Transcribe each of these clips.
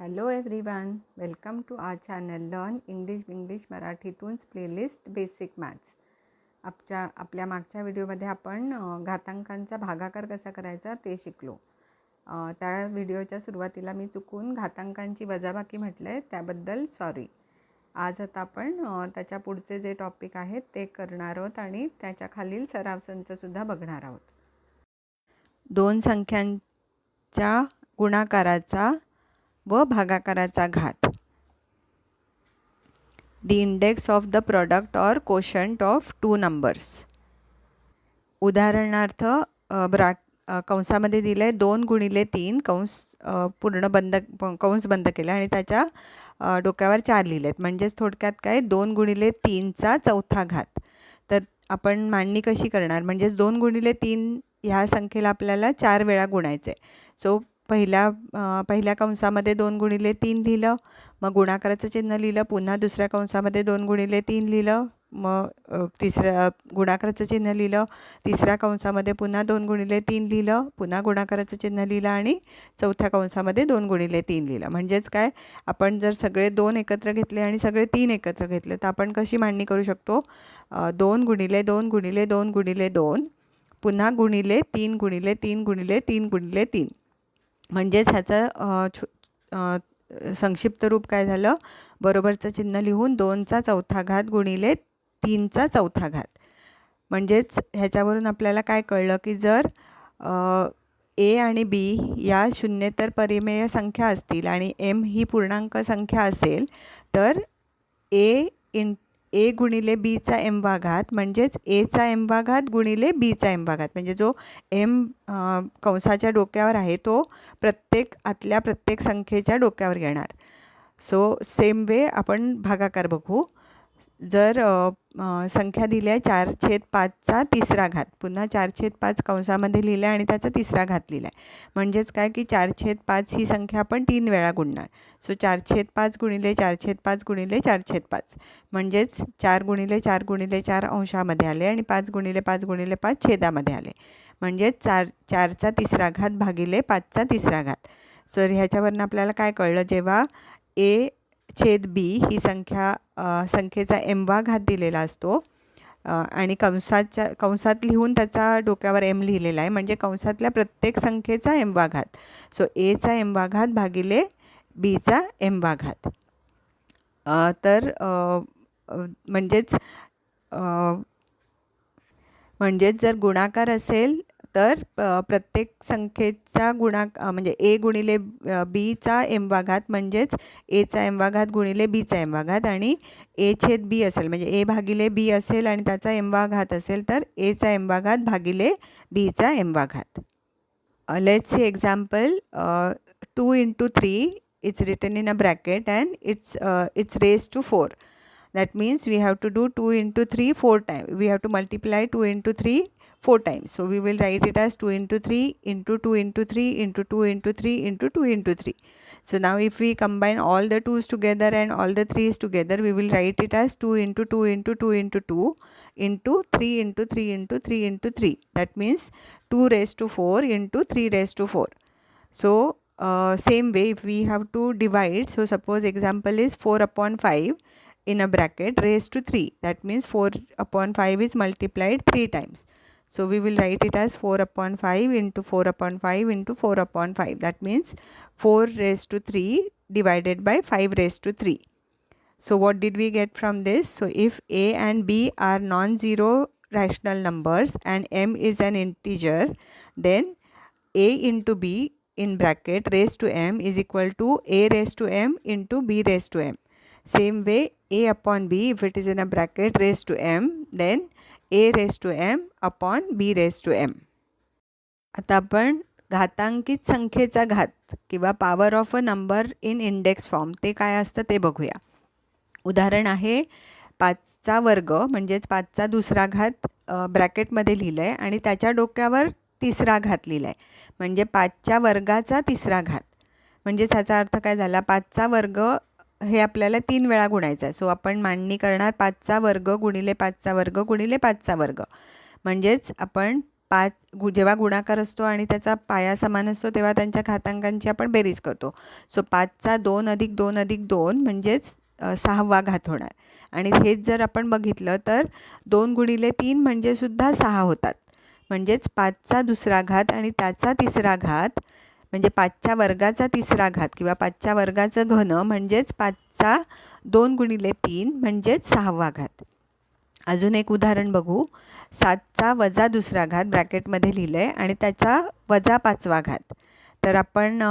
Hello everyone welcome to our channel learn English English मराठीतूनच playlist basic maths आपच्या आपल्या मागच्या व्हिडिओमध्ये आपण घातांकांचा भागाकार कसा करायचा ते शिकलो. त्या व्हिडिओच्या सुरुवातीला मी चुकून घातांकांची वजाबाकी म्हटलं आहे त्याबद्दल सॉरी आज आता आपण त्याच्या पुढचे जे टॉपिक आहेत ते करणार आहोत आणि त्याच्या खालील सराव संचसुद्धा बघणार आहोत. दोन संख्यांच्या गुणाकाराचा व भागाकाराचा घात. The index of the product or quotient of two numbers उदाहरणार्थ ब्रा कंसामध्ये दिलं आहे दोन गुणिले तीन कंस पूर्ण बंद कंस बंद केला आणि त्याच्या डोक्यावर चार लिहिले आहेत म्हणजेच थोडक्यात काय? दोन गुणिले तीनचा चौथा घात. तर आपण मांडणी कशी करणार? म्हणजेच दोन गुणिले तीन ह्या संख्येला आपल्याला चार वेळा गुणायचं आहे सो पहिल्या पहिल्या कंसामध्ये दोन गुणिले तीन लिहिलं मग गुणाकाराचं चिन्ह लिहिलं पुन्हा दुसऱ्या कंसामध्ये दोन गुणिले तीन लिहिलं मग तिसऱ्या गुणाकाराचं चिन्ह लिहिलं तिसऱ्या कंसामध्ये पुन्हा दोन गुणिले तीन लिहिलं पुन्हा गुणाकाराचं चिन्ह लिहिलं आणि चौथ्या कंसामध्ये दोन गुणिले तीन लिहिलं. म्हणजेच काय? आपण जर सगळे दोन एकत्र घेतले आणि सगळे तीन एकत्र घेतले तर आपण कशी मांडणी करू शकतो? दोन गुणिले दोन गुणिले दोन गुणिले दोन पुन्हा गुणिले तीन गुणिले तीन गुणिले तीन गुणिले तीन. म्हणजेच ह्याचं छो संक्षिप्त रूप काय झालं? बरोबरचं चिन्ह लिहून दोनचा चौथा घात गुणिले तीनचा चौथा घात. म्हणजेच ह्याच्यावरून आपल्याला काय कळलं की जर ए आणि बी या शून्येतर परिमेय संख्या असतील आणि एम ही पूर्णांक संख्या असेल तर ए इन ए गुणिले बीचा एम घात म्हणजेच एचा एम घात गुणिले बीचा एम घात म्हणजे जो एम कंसाच्या डोक्यावर आहे तो प्रत्येक आतल्या प्रत्येक संख्येच्या डोक्यावर येणार. सो सेम वे आपण भागाकार बघू. जर संख्या दिली आहे चार छेद पाचचा तिसरा घात. पुन्हा चार छेद पाच कंसामध्ये लिहिलं आहे आणि त्याचा तिसरा घात लिहिला आहे म्हणजेच काय की चार छेद पाच ही संख्या आपण तीन वेळा गुणणार. सो चार छेद पाच गुणिले चार छेद पाच गुणिले चार छेद पाच. म्हणजेच चार गुणिले चार गुणिले चार अंशामध्ये आले आणि पाच गुणिले पाच गुणिले पाच छेदामध्ये आले. म्हणजेच चार चारचा तिसरा घात भागिले पाचचा तिसरा घात. सर ह्याच्यावरनं आपल्याला काय कळलं? जेव्हा ए छेद बी ही संख्या संख्येचा एमवा घात दिलेला असतो. आणि कंसाच्या कंसात लिहून त्याचा डोक्यावर एम लिहिलेला आहे. म्हणजे कंसातल्या प्रत्येक संख्येचा एमवा घात. सो एचा एमवा घात भागिले बीचा एमवा घात. तर म्हणजेच म्हणजेच जर गुणाकार असेल तर प्रत्येक संख्येचा गुणाक म्हणजे ए गुणिले बीचा एमवा घात म्हणजेच एचा एमवा घात गुणिले बीचा एमवा घात आणि ए छेद बी असेल. म्हणजे ए भागिले बी असेल आणि त्याचा एमवा घात असेल तर एचा एमवा घात भागिले बीचा एमवा घात let's see example two into three it's written in a bracket and it's it's raised to four that means we have to do 2 into 3 four times we have to multiply 2 into 3 four times. So we will write it as 2 into 3 into 2 into 3 into 2 into 3 into 2 into 3 so now if we combine all the 2's together and all the 3's together we will write it as 2 into 2 into 2 into 2 into 3 into 3 into 3 into 3 that means 2 raised to 4 into 3 raised to 4 so uh, same way if we have to divide so suppose example is 4 upon 5 in a bracket raised to 3 that means 4 upon 5 is multiplied 3 times so we will write it as 4 upon 5 into 4 upon 5 into 4 upon 5 that means 4 raised to 3 divided by 5 raised to 3 so what did we get from this? So if a and b are non-zero rational numbers and m is an integer then a into b in bracket raised to m is equal to a raised to m into b raised to m. Same way a upon b if it is in a bracket raised to m then a raised to m upon b raised to m. आता आपण घातांकित संख्येचा घात किंवा power of a number in index form ते काय असतं ते बघूया. उदाहरण आहे पाचचा वर्ग म्हणजेच पाचचा दुसरा घात ब्रॅकेटमध्ये लिहिलं आहे आणि त्याच्या डोक्यावर तिसरा घात लिहिला आहे म्हणजे पाचच्या वर्गाचा तिसरा घात. म्हणजेच ह्याचा अर्थ काय झाला? पाचचा वर्ग हे आपल्याला तीन वेळा गुणायचं आहे सो आपण मांडणी करणार पाचचा वर्ग गुणिले पाचचा वर्ग गुणिले पाचचा वर्ग. म्हणजेच आपण पाच गु जेव्हा गुणाकार असतो आणि त्याचा पाया समान असतो तेव्हा त्यांच्या घातांकांची आपण बेरीज करतो. सो पाचचा दोन अधिक दोन अधिक दोन म्हणजेच सहावा घात होणार. आणि हेच जर आपण बघितलं तर दोन गुणिले तीन म्हणजे सुद्धा सहा होतात. म्हणजेच पाचचा दुसरा घात आणि त्याचा तिसरा घात म्हणजे पाचच्या वर्गाचा तिसरा घात किंवा पाचच्या वर्गाचं घन म्हणजेच पाचचा दोन गुणिले तीन म्हणजेच सहावा घात. अजून एक उदाहरण बघू. सातचा वजा दुसरा घात ब्रॅकेटमध्ये लिहिलं आहे आणि त्याचा वजा पाचवा घात. तर आपण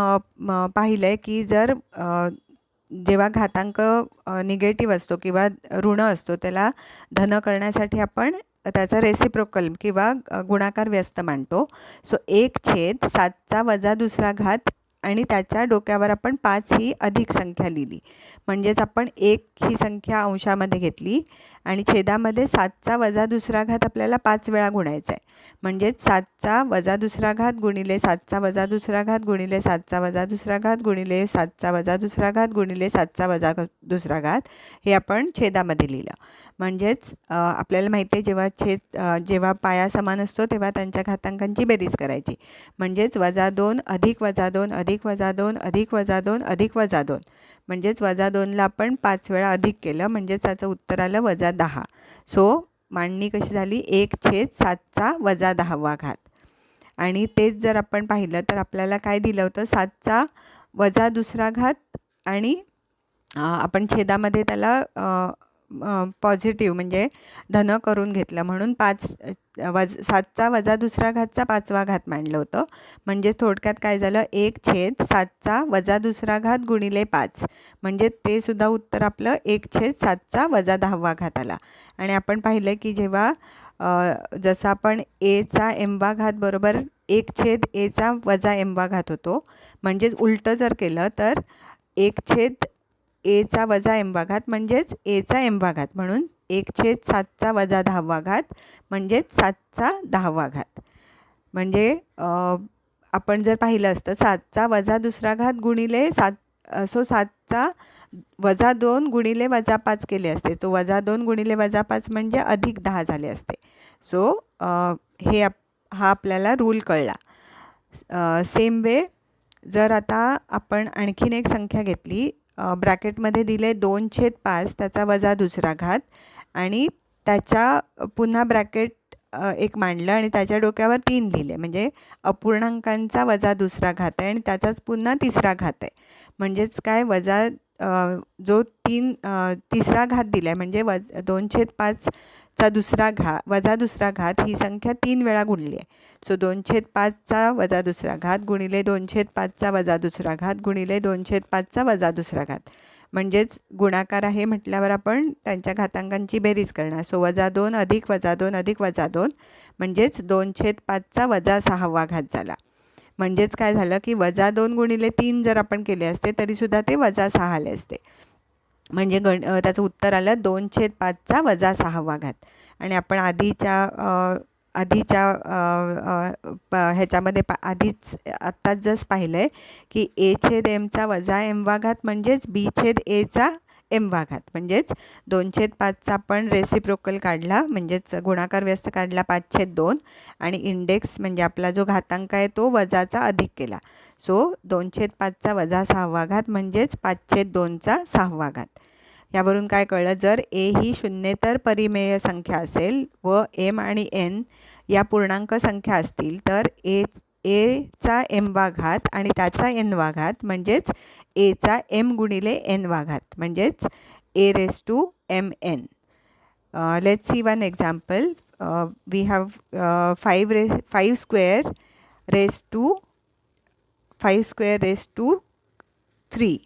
पाहिलं आहे की जर जेव्हा घातांक निगेटिव्ह असतो किंवा ऋण असतो त्याला धन करण्यासाठी आपण त्याचा रेसिप्रोकल किंवा गुणाकार व्यस्त मांडतो. सो एक छेद सातचा वजा दुसरा घात आणि त्याच्या डोक्यावर आपण पाच ही अधिक संख्या लिहिली. म्हणजेच आपण एक ही संख्या अंशामध्ये घेतली. आणि छेदामध्ये सातचा वजा दुसरा घात आपल्याला पाच वेळा गुणायचा आहे म्हणजेच सातचा वजा दुसरा घात गुणिले सातचा वजा दुसरा घात गुणिले सातचा वजा दुसरा घात गुणिले सातचा वजा दुसरा घात गुणिले सातचा वजा घ- दुसरा घात हे आपण छेदामध्ये लिहिलं. म्हणजेच आपल्याला माहिती आहे जेव्हा छेद जेव्हा पाया समान असतो तेव्हा त्यांच्या घातांकांची बेरीज करायची. म्हणजेच वजा दोन अधिक वजा दोन अधिक वजा दोन अधिक वजा दोन अधिक वजा दोन. म्हणजेच वजा दोनला आपण पाच वेळा अधिक केलं म्हणजेच त्याचं उत्तर आलं वजा दहा. सो मांडणी कशी झाली? एक छेद सातचा वजा दहावा घात. आणि तेच जर आपण पाहिलं तर आपल्याला काय दिलं होतं? सातचा वजा दुसरा घात आणि आपण छेदामध्ये त्याला पॉझिटिव्ह म्हणजे धन करून घेतलं म्हणून पाच वज सातचा वजा दुसरा घातचा पाचवा घात मांडलं होतं. म्हणजे थोडक्यात काय झालं? एक छेद सातचा वजा दुसरा घात गुणिले पाच. म्हणजे ते सुद्धा उत्तर आपलं एक छेद सातचा वजा दहावा घात आला. आणि आपण पाहिलं की जेव्हा जसं आपण एचा एमवा घात बरोबर एक छेद एचा वजा एमवा घात होतो. म्हणजेच उलटं जर केलं तर एक छेद एचा वजा एमवा घात म्हणजेच एचा एमवा घात. म्हणून एक छेद सातचा वजा दहावा घात म्हणजेच सातचा दहावा घात म्हणजे आपण जर पाहिलं असतं सातचा वजा दुसरा घात गुणिले सात सो सातचा वजा दोन गुणिले वजा पाच केले असते. तो वजा दोन गुणिले वजा पाच म्हणजे अधिक दहा झाले असते. सो हे आप हा आपल्याला रूल कळला. सेम वे जर आता आपण आणखीन एक संख्या घेतली ब्रॅकेटमध्ये दिले दोन छेद पाच त्याचा वजा दुसरा घात आणि त्याच्या पुन्हा ब्रॅकेट एक मांडलं आणि त्याच्या डोक्यावर तीन लिहिले. म्हणजे अपूर्णांकांचा वजा दुसरा घात आहे आणि त्याचाच पुन्हा तिसरा घात आहे. म्हणजेच काय? वजा जो तीन तिसरा घात दिला आहे म्हणजे वज दोन छेद पाचचा दुसरा घा वजा दुसरा घात ही संख्या तीन वेळा गुणली आहे. सो दोन छेद पाचचा वजा दुसरा घात गुणिले दोन छेद पाचचा वजा दुसरा घात गुणिले दोन छेद पाचचा वजा दुसरा घात. म्हणजेच गुणाकार आहे म्हटल्यावर आपण त्यांच्या घातांकांची बेरीज करणार. सो वजा दोन अधिक वजा दोन अधिक वजा दोन म्हणजेच दोन छेद पाचचा वजा सहावा घात झाला. म्हणजेच काय झालं की वजा दोन गुणिले तीन जर आपण केले असते तरीसुद्धा ते वजा सहा आले असते. म्हणजे गण त्याचं उत्तर आलं दोन छेद पाचचा वजा सहावा घात. आणि आपण आधीच्या आधीच्या प ह्याच्यामध्ये पा आधीच आत्ताच जस्ट पाहिलं आहे की ए छेद एमचा वजा एमवा घात म्हणजेच बी छेद एचा एमवा घात म्हणजेच दोन छेद पाचचा आपण रेसिप्रोकल काढला म्हणजेच गुणाकार व्यस्त काढला पाच छेद दोन आणि इंडेक्स म्हणजे आपला जो घातांक आहे तो वजाचा अधिक केला. सो दोन छेद पाचचा वजा सहावा घात म्हणजेच पाच छेद दोनचा सहावा घात यावरून काय कळलं? जर ए ही शून्येतर परिमेय संख्या असेल व एम आणि एन या पूर्णांक संख्या असतील तर ए एचा एम वा घात आणि त्याचा एन वा घात म्हणजेच एचा एम गुणिले एन वा घात म्हणजेच a raised to m n let's see one example we have five raise five square raised to five square raised to three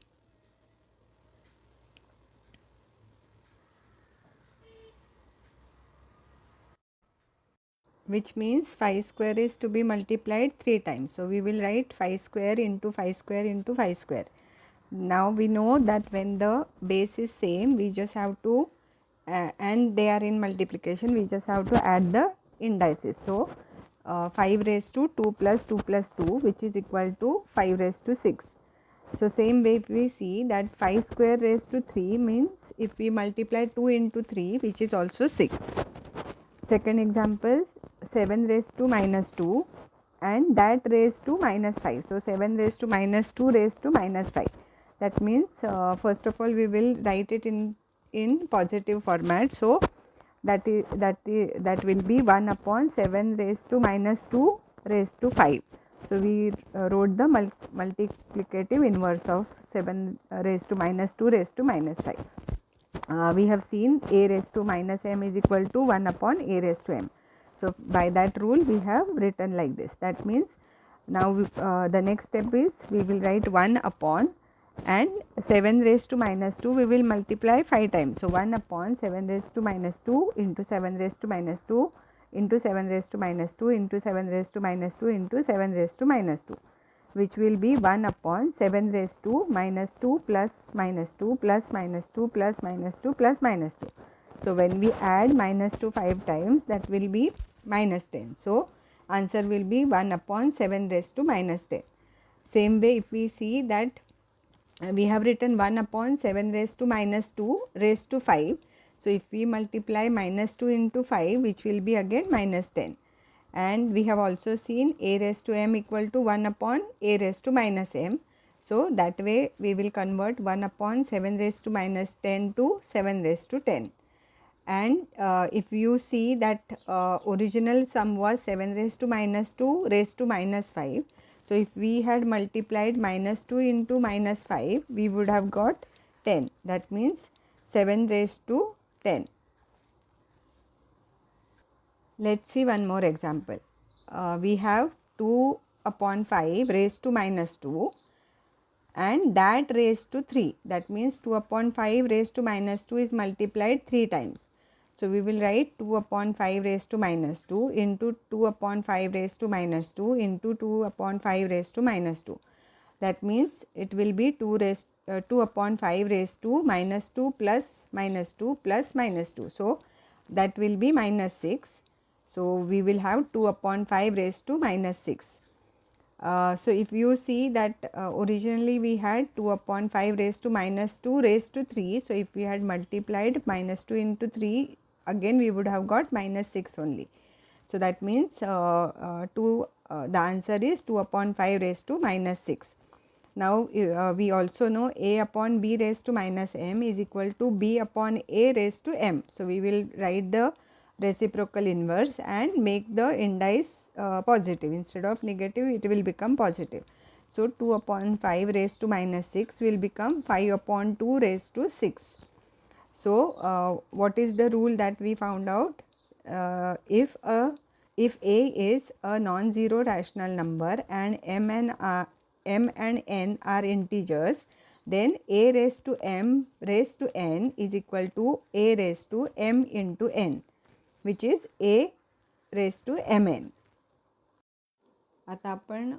which means 5 square is to be multiplied 3 times. So we will write 5 square into 5 square into 5 square. Now we know that when the base is same we just have to uh, and they are in multiplication we just have to add the indices. So uh, 5 raised to 2 plus 2 plus 2 which is equal to 5 raised to 6. So same way we see that 5 square raised to 3 means if we multiply 2 into 3 which is also 6. Second example 7 raised to minus 2 and that raised to minus 5. So, 7 raised to minus 2 raised to minus 5. That means uh, first of all we will write it in in positive format. So, that is that is that will be 1 upon 7 raised to minus 2 raised to 5. So, we uh, wrote the mul multiplicative inverse of 7 uh, raised to minus 2 raised to minus 5. Uh, we have seen a raised to minus m is equal to 1 upon a raised to m. So, by that rule we have written like this. That means now we, uh, the next step is we will write 1 upon and 7 raised to minus 2 we will multiply 5 times. So, 1 upon 7 raised to minus 2 into 7 raised to minus 2 into 7 raised to minus 2 into 7 raised to minus 2 into 7 raised to minus 2 which will be 1 upon 7 raised to minus 2 plus minus 2 plus minus 2 plus minus 2 plus minus 2. So, when we add minus 2 5 times that will be minus 10. So, answer will be 1 upon 7 raised to minus 10. Same way if we see that uh, we have written 1 upon 7 raised to minus 2 raised to 5. So, if we multiply minus 2 into 5 which will be again minus 10 and we have also seen a raised to m equal to 1 upon a raised to minus m. So, that way we will convert 1 upon 7 raised to minus 10 to 7 raised to 10 and uh, if you see that uh, original sum was 7 raised to minus 2 raised to minus 5. So, if we had multiplied minus 2 into minus 5 we would have got 10 that means 7 raised to 10. Let us see one more example. Uh, we have 2 upon 5 raised to minus 2 and that raised to 3. That means 2 upon 5 raised to minus 2 is multiplied 3 times. So, we will write 2 upon 5 raised to minus 2 into 2 upon 5 raised to minus 2 into 2 upon 5 raised to minus 2. That means it will be 2 raised uh, 2 upon 5 raised to minus 2 plus minus 2 plus minus 2. So, that will be minus 6 so, we will have 2 upon 5 raised to minus 6. Uh, so, if you see that uh, originally we had 2 upon 5 raised to minus 2 raised to 3. So, if we had multiplied minus 2 into 3 again we would have got minus 6 only. So, that means uh, uh 2 uh, the answer is 2 upon 5 raised to minus 6. Now, uh, we also know a upon b raised to minus m is equal to b upon a raised to m. So, we will write the reciprocal inverse and make the indice uh, positive instead of negative it will become positive. So, 2 upon 5 raised to minus 6 will become 5 upon 2 raised to 6. So, uh, what is the rule that we found out? Uh, if a if a is a non-zero rational number and m and uh, m and n are integers, then a raised to m raised to n is equal to a raised to m into n. which is A raised to Mn. आता आपण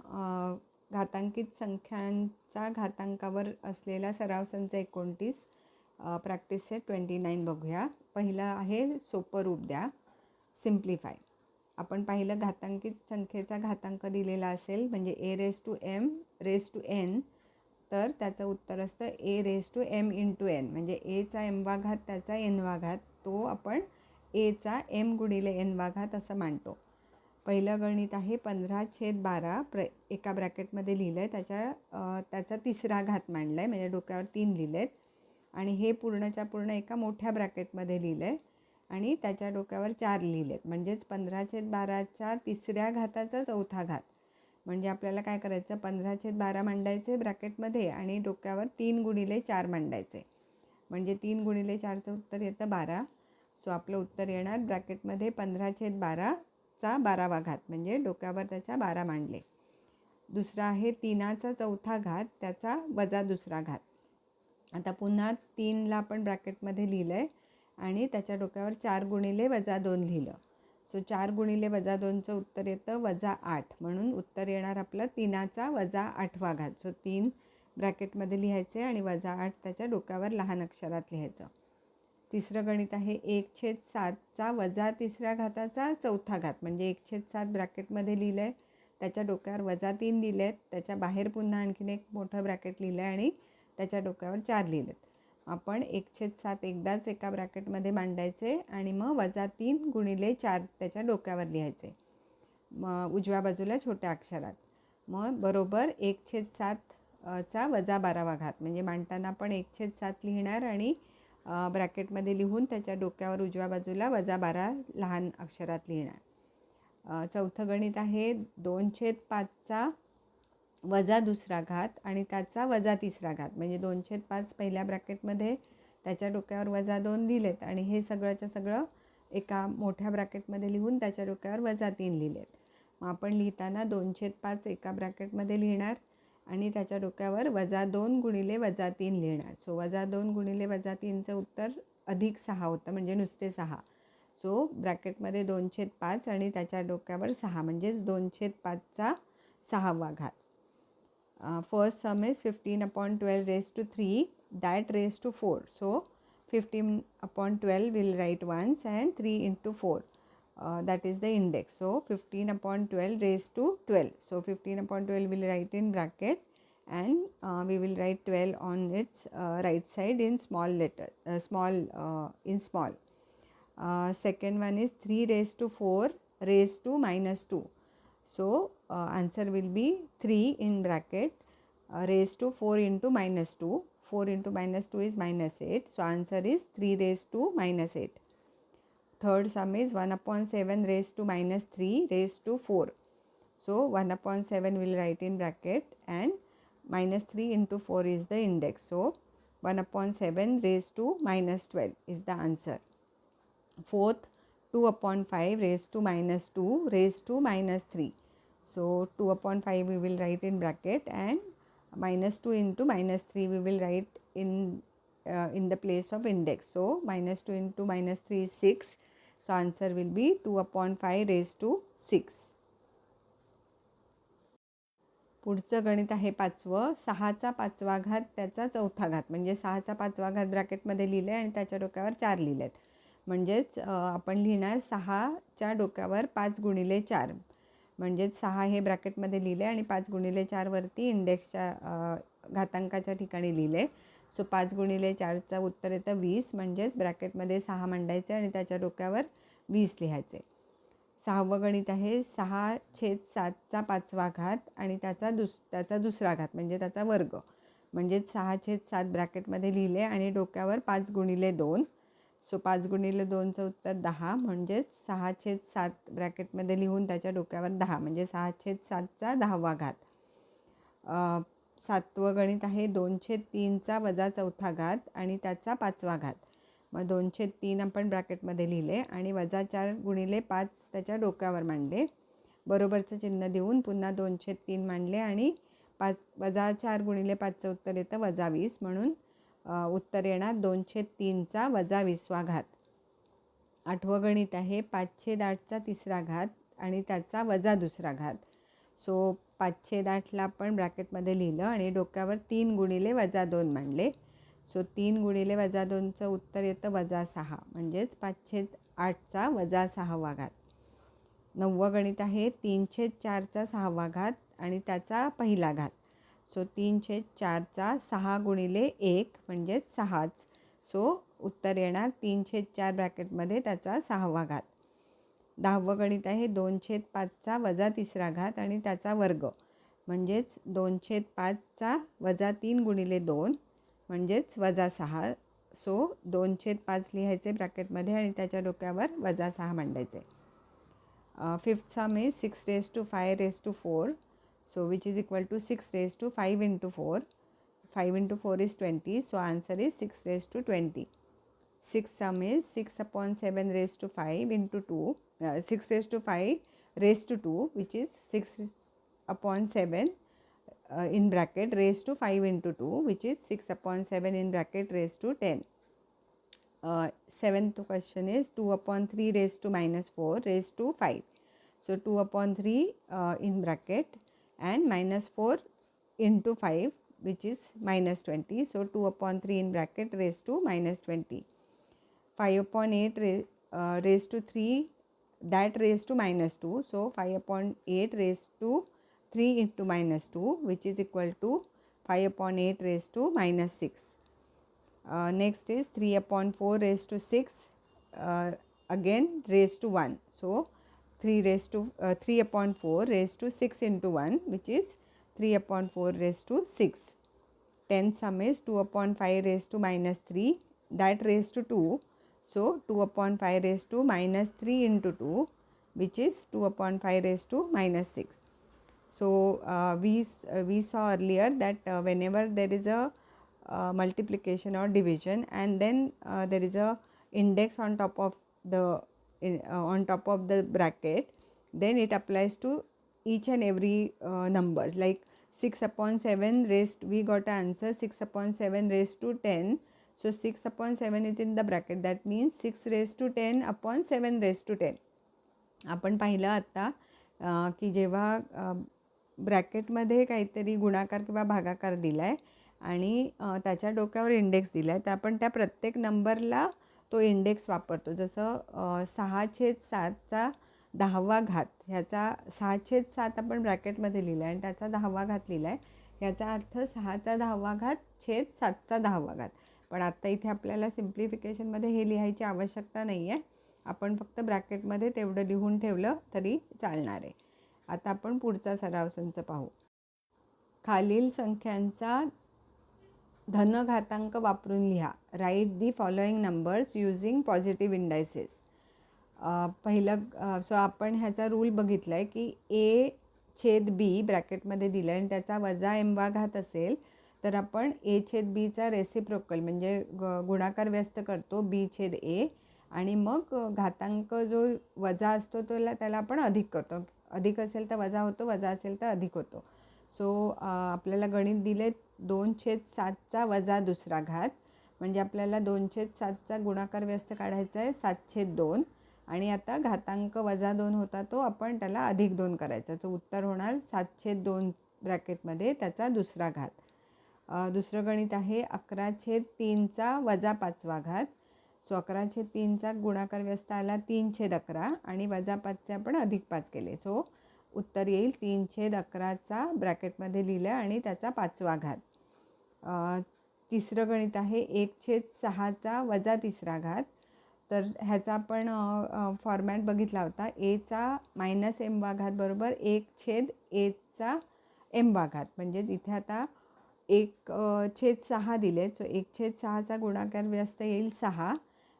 घातांकित संख्यांचा घातांकावर असलेला सराव संच एकोणतीस practice set twenty nine बघूया. पहिलं आहे सोपं रूप द्या. सिम्प्लिफाय आपण पाहिलं घातांकित संख्येचा घातांक दिलेला असेल म्हणजे a raised to m raised to n तर त्याचं उत्तर असतं a raised to m into two n म्हणजे एचा एम वाघात त्याचा एन वाघात तो आपण एचा एम गुणिले एन वाघात असं मांडतो पहिलं गणित आहे पंधरा छेद बारा प्र एका ब्रॅकेटमध्ये लिहिलं आहे त्याच्या त्याचा तिसरा घात मांडला आहे म्हणजे डोक्यावर तीन लिहिले आहेत आणि हे पूर्णच्या पूर्ण एका मोठ्या ब्रॅकेटमध्ये लिहिलं आहे आणि त्याच्या डोक्यावर चार लिहिले आहेत म्हणजेच पंधरा छेद बाराच्या तिसऱ्या घाताचा चौथा घात. म्हणजे आपल्याला काय करायचं? पंधरा छेद बारा मांडायचे ब्रॅकेटमध्ये आणि डोक्यावर तीन गुणिले चार मांडायचे. म्हणजे तीन गुणिले चारचं उत्तर येतं बारा. सो आपलं उत्तर येणार ब्रॅकेटमध्ये पंधरा छेद बाराचा बारावा घात. म्हणजे डोक्यावर त्याच्या बारा मांडले. दुसरा आहे तीनाचा चौथा घात. त्याचा वजा दुसरा घात. आता पुन्हा तीनला आपण ब्रॅकेटमध्ये लिहिलं आहे आणि त्याच्या डोक्यावर चार गुणिले वजा दोन लिहिलं. सो चार गुणिले वजा दोनचं उत्तर येतं वजा आठ. म्हणून उत्तर येणार आपलं तीनाचा वजा आठवा घात. सो तीन ब्रॅकेटमध्ये लिहायचे आणि वजा आठ त्याच्या डोक्यावर लहान अक्षरात लिहायचं. तिसरं गणित आहे एक छेद सातचा वजा तिसऱ्या घाताचा चौथा घात. म्हणजे एक छेद सात ब्रॅकेटमध्ये लिहिलं आहे त्याच्या डोक्यावर वजा तीन दिले आहेत त्याच्या बाहेर पुन्हा आणखीन एक मोठं ब्रॅकेट लिहिलं आहे आणि त्याच्या डोक्यावर चार लिहिलेत. आपण एक छेद सात एकदाच एका ब्रॅकेटमध्ये मांडायचे आणि मग वजा तीन गुणिले चार त्याच्या डोक्यावर लिहायचे. मग उजव्या बाजूला छोट्या अक्षरात. मग बरोबर एक छेद सात चा वजा बारावा घात म्हणजे मांडताना पण एक छेद सात लिहिणार आणि ब्रॅकेटमध्ये लिहून त्याच्या डोक्यावर उजव्या बाजूला वजा बारा लहान अक्षरात लिहिणार. चौथं गणित आहे दोन छेद पाचचा वजा दुसरा घात आणि त्याचा वजा तिसरा घात. म्हणजे दोनशे पाच पहिल्या ब्रॅकेटमध्ये त्याच्या डोक्यावर वजा दोन लिहिलेत आणि हे सगळंच्या सगळं एका मोठ्या ब्रॅकेटमध्ये लिहून त्याच्या डोक्यावर वजा तीन लिहिलेत मग आपण लिहिताना दोनशे पाच एका ब्रॅकेटमध्ये लिहिणार आणि त्याच्या डोक्यावर वजा दोन गुणिले वजा तीन लिहिणार. सो वजा दोन गुणिले वजा तीनचं उत्तर अधिक सहा होतं म्हणजे नुसते सहा. सो ब्रॅकेटमध्ये दोनशे पाच आणि त्याच्या डोक्यावर सहा म्हणजेच दोनशे पाचचा सहावा घात. Uh, first sum is 15 upon 12 raised to 3 that raised to 4 so 15 upon 12 will write once and 3 into 4 uh, that is the index. So 15 upon 12 raised to 12 so 15 upon 12 will write in bracket and uh, we will write 12 on its uh, right side in small letter uh, small in small. Second one is 3 raised to 4 raised to minus 2 so uh, answer will be 3 in bracket raised to 4 into minus 2 4 into minus 2 is minus 8 so answer is 3 raised to minus 8 third sum is 1 upon 7 raised to minus 3 raised to 4. So 1 upon 7 will write in bracket and minus 3 into 4 is the index. So 1 upon 7 raised to minus 12 is the answer. Fourth 2 upon 5 raised to minus 2 raised to minus 3. So 2 upon 5 we will write in bracket and minus 2 into minus 3 we will write in uh, in the place of index. So minus 2 into minus 3 is 6 So answer will be 2 upon 5 raised to 6. पुढचं गणित आहे पाचवं सहाचा पाचवा घात त्याचा चौथा घात म्हणजे सहाचा पाचवा घात ब्रॅकेटमध्ये लिहिलं आहे आणि त्याच्या डोक्यावर चार लिहिले आहेत म्हणजेच आपण लिहिणार सहाच्या डोक्यावर पाच गुणिले चार म्हणजेच सहा हे ब्रॅकेटमध्ये लिहिले आणि पाच गुणिले चारवरती इंडेक्सच्या घातांकाच्या ठिकाणी लिहिले. सो पाच गुणिले चारचा उत्तर येतं वीस म्हणजेच ब्रॅकेटमध्ये सहा मांडायचे आणि त्याच्या डोक्यावर वीस लिहायचे. सहावं गणित आहे सहा छेद सातचा पाचवा घात आणि त्याचा दुस त्याचा दुसरा घात म्हणजे त्याचा वर्ग. म्हणजेच सहा छेद सात ब्रॅकेटमध्ये लिहिले आणि डोक्यावर पाच गुणिले दोन. सो पाच गुणिले दोनचं उत्तर दहा म्हणजेच सहा छेद सात ब्रॅकेटमध्ये लिहून त्याच्या डोक्यावर दहा म्हणजे सहा छेद सातचा दहावा घात. सातवं गणित आहे दोनशे तीनचा वजा चौथा घात आणि त्याचा पाचवा घात. मग दोनशे तीन आपण ब्रॅकेटमध्ये लिहिले आणि वजा चार गुणिले पाच त्याच्या डोक्यावर मांडले. बरोबरचं चिन्ह देऊन पुन्हा दोनशे तीन मांडले आणि पाच वजा चार गुणिले पाचचं उत्तर येतं वजा वीस म्हणून उत्तर येणार दोनशे तीनचा वजा वीसवा घात. आठवं गणित आहे पाचशे दाटचा तिसरा घात आणि त्याचा वजा दुसरा घात. सो पाचशे दाटला आपण ब्रॅकेटमध्ये लिहिलं आणि डोक्यावर तीन गुणिले वजा दोन मांडले. सो तीन गुणिले वजा दोनचं उत्तर येतं वजा सहा म्हणजेच पाचशे आठचा वजा सहावा घात. नववं गणित आहे तीनशे चारचा सहावा घात आणि त्याचा पहिला घात. सो तीनशे चारचा सहा गुणिले एक म्हणजेच सहाच. सो उत्तर येणार तीनशे चार ब्रॅकेटमध्ये त्याचा सहावा घात. दहावं गणित आहे दोन छेद पाचचा वजा तिसरा घात आणि त्याचा वर्ग. म्हणजेच दोन छेद पाचचा वजा तीन गुणिले दोन म्हणजेच वजा सहा. सो दोन छेद पाच लिहायचे ब्रॅकेटमध्ये आणि त्याच्या डोक्यावर वजा सहा मांडायचे. Fifth sum is six raised to five raised to four So which is equal to 6 raised to 5 into 4. 5 into 4 is 20. So answer is 6 raised to 20. 6 sum is 6 upon 7 raised to 5 into 2. Uh, 6 raised to 5 raised to 2 which is 6 upon 7 uh, in bracket raised to 5 into 2 which is 6 upon 7 in bracket raised to 10. Uh, seventh question is 2 upon 3 raised to minus 4 raised to 5. So, 2 upon 3 uh, in bracket and minus 4 into 5 which is minus 20. So 2 upon 3 in bracket raised to minus 20. 5 upon 8 ra- uh, raised to 3 that raised to minus 2. So 5 upon 8 raised to 3 into minus 2 which is equal to 5 upon 8 raised to minus 6. Uh, next is 3 upon 4 raised to 6 uh, again raised to 1 so 3 raised to uh, 3 upon 4 raised to 6 into 1 which is 3 upon 4 raised to 6 10 sum is 2 upon 5 raised to minus 3 that raised to 2 so 2 upon 5 raised to minus 3 into 2 which is 2 upon 5 raised to minus 6 so uh, we, uh, we saw earlier that uh, whenever there is a uh, multiplication or division and then uh, there is a index on top of the in, uh, on top of the bracket then it applies to each and every uh, number like 6 upon 7 raised we got an answer 6 upon 7 raised to 10 so 6 upon 7 is in the bracket that means 6 raised to 10 upon 7 raised to 10 आपण पाहिलं आत्ता की जेव्हा ब्रॅकेटमध्ये काहीतरी गुणाकार किंवा भागाकार दिला आहे आणि त्याच्या डोक्यावर इंडेक्स दिला आहे तर आपण त्या प्रत्येक नंबरला तो इंडेक्स वापरतो. जसं सहा छेद सातचा दहावा घात ह्याचा सहा छेद सात आपण ब्रॅकेटमध्ये लिहिला आहे आणि त्याचा दहावा घात लिहिला आहे याचा अर्थ सहाचा दहावा घात छेद सातचा दहावा घात. पण आत्ता इथे आपल्याला सिम्प्लिफिकेशनमध्ये हे लिहायची आवश्यकता नाही आहे आपण फक्त ब्रॅकेटमध्ये तेवढं लिहून ठेवलं तरी चालणार आहे. आता आपण पुढचा सराव संच पाहू. खालील संख्यांचा धनघातांक वापरून लिहा. Write the following numbers using positive indices पहिलं सो आपण ह्याचा रूल बघितला आहे की ए छेद बी ब्रॅकेटमध्ये दिलं आहे आणि त्याचा वजा एमवा घात असेल तर आपण ए छेद बीचा रेसिप्रोकल म्हणजे ग गुणाकार व्यस्त करतो बी छेद ए आणि मग घातांक जो वजा असतो तो त्याला आपण अधिक करतो. अधिक असेल तर वजा होतो वजा असेल तर अधिक होतो. सो आपल्याला गणित दिले दोन छेद सातचा वजा दुसरा घात. म्हणजे आपल्याला दोन छेद सातचा गुणाकार व्यस्त काढायचा आहे सात छेद दोन. आणि आता घातांक वजा दोन होता तो आपण त्याला अधिक दोन करायचा. तो उत्तर होणार सात छेद दोन ब्रॅकेटमध्ये त्याचा दुसरा घात. दुसरं गणित आहे अकरा छेद तीनचा वजा पाचवा घात. सो अकरा छेद तीनचा गुणाकार व्यस्त आला तीन छेद अकरा आणि वजा पाचचे आपण अधिक पाच केले. सो उत्तर येईल तीन छेद अकराचा ब्रॅकेटमध्ये लिहिलं आणि त्याचा पाचवा घात. तिसरं गणित आहे एक छेद सहाचा वजा तिसरा घात. तर ह्याचा आपण फॉर्मॅट बघितला होता. एचा मायनस एम घात बरोबर एक छेद एचा एम घात. म्हणजेच इथे आता एक छेद सहा दिले. सो एक छेद सहाचा गुणाकार व्यस्त येईल सहा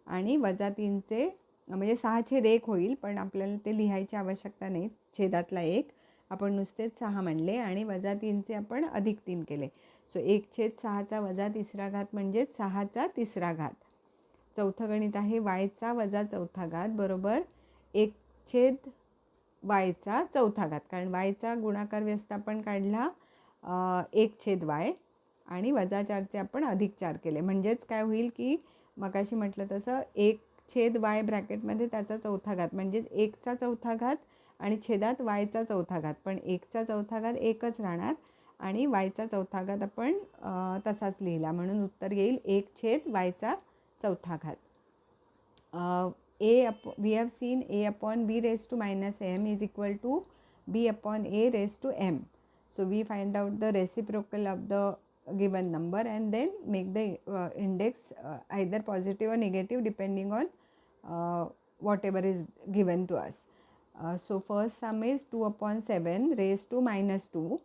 आणि वजा तीनचे म्हणजे सहा छेद एक होईल पण आपल्याला ते लिहायची आवश्यकता नाही. छेदातला एक. आपण नुसतेच सहा म्हणले आणि वजा तीनचे आपण अधिक तीन केले. सो एक छेद सहाचा वजा तिसरा घात म्हणजेच सहाचा तिसरा घात. चौथं गणित आहे वायचा वजा चौथा घात बरोबर? एक छेद वायचा चौथा घात. कारण वायचा गुणाकार व्यस्त आपण काढला एक छेद वाय आणि वजा चारचे आपण अधिक चार केले. म्हणजेच काय होईल की मगाशी म्हटलं तसं एक छेद वाय ब्रॅकेटमध्ये त्याचा चौथा घात. म्हणजेच एकचा चौथा घात आणि छेदात वायचा चौथा घात. पण एकचा चौथा घात एकच राहणार. आणि वायचा चौथा घात आपण तसाच लिहिला. म्हणून उत्तर येईल एक छेद वायचा चौथा घात. A up we have seen a upon b raised to minus m is equal to b upon a raised to m so we find out the reciprocal of the given number and then make the index either positive or negative depending on whatever is given to us so first sum is two upon seven raised to minus two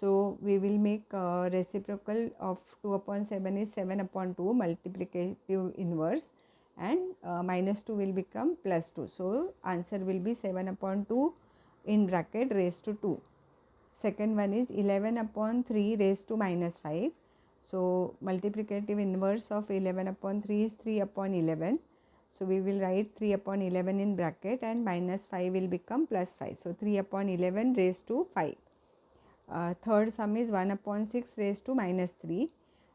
So, we will make uh, reciprocal of 2 upon 7 is 7 upon 2 multiplicative inverse and uh, minus 2 will become plus 2. So, answer will be 7 upon 2 in bracket raised to 2. Second one is 11 upon 3 raised to minus 5. So, multiplicative inverse of 11 upon 3 is 3 upon 11. So, we will write 3 upon 11 in bracket and minus 5 will become plus 5. So, 3 upon 11 raised to 5. Uh, third sum is 1 upon 6 raised to minus 3.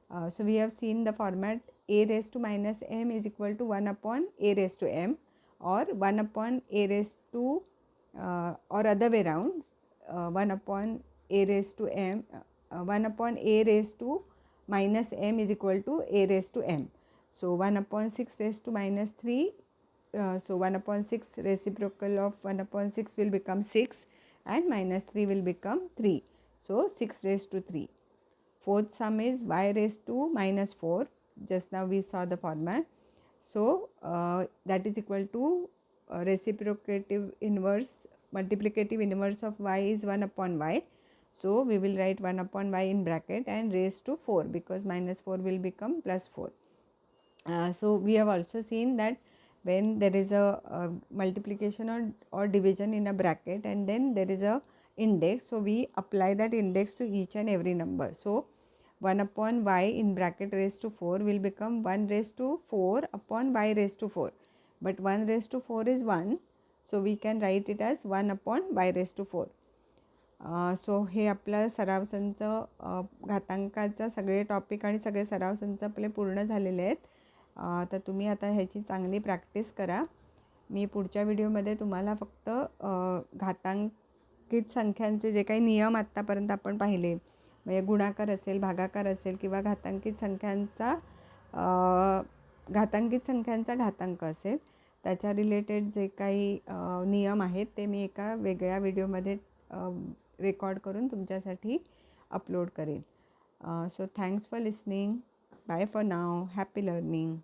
Uh, so, we have seen the format a raised to minus m is equal to 1 upon a raised to m or 1 upon a raised to uh, or other way round uh, 1 upon a raised to m uh, 1 upon a raised to minus m is equal to a raised to m. So 1 upon 6 raised to minus 3. Uh, so 1 upon 6 reciprocal of 1 upon 6 will become 6 and minus 3 will become 3. So 6 raised to 3. Fourth sum is y raised to minus 4. just now we saw the format so uh, that is equal to uh, reciprocative inverse multiplicative inverse of y is 1 upon y so we will write 1 upon y in bracket and raise to 4 because minus 4 will become plus 4 uh, so we have also seen that when there is a, uh multiplication or, or division in a bracket and then there is a index so we apply that index to each and every number so 1 upon y in bracket raised to 4 will become 1 raised to 4 upon y raised to 4 but 1 raised to 4 is 1 so we can write it as 1 upon y raised to 4 uh, so हे आपलं सराव संच घातांकाचा सगळे topic आणि सगळे सराव संच आपले पूर्ण झालेले आहेत तर तुम्ही आता ह्याची चांगली प्रॅक्टिस करा मी पुढच्या व्हिडिओमध्ये तुम्हाला फक्त घातांक नक्कीच संख्यांचे जे काही नियम आत्तापर्यंत आपण पाहिले म्हणजे गुणाकार असेल भागाकार असेल किंवा घातांकित संख्यांचा घातांकित संख्यांचा घातांक असेल त्याच्या रिलेटेड जे काही नियम आहेत ते मी एका वेगळ्या व्हिडिओमध्ये रेकॉर्ड करून तुमच्यासाठी अपलोड करेन. So thanks for listening bye for now happy learning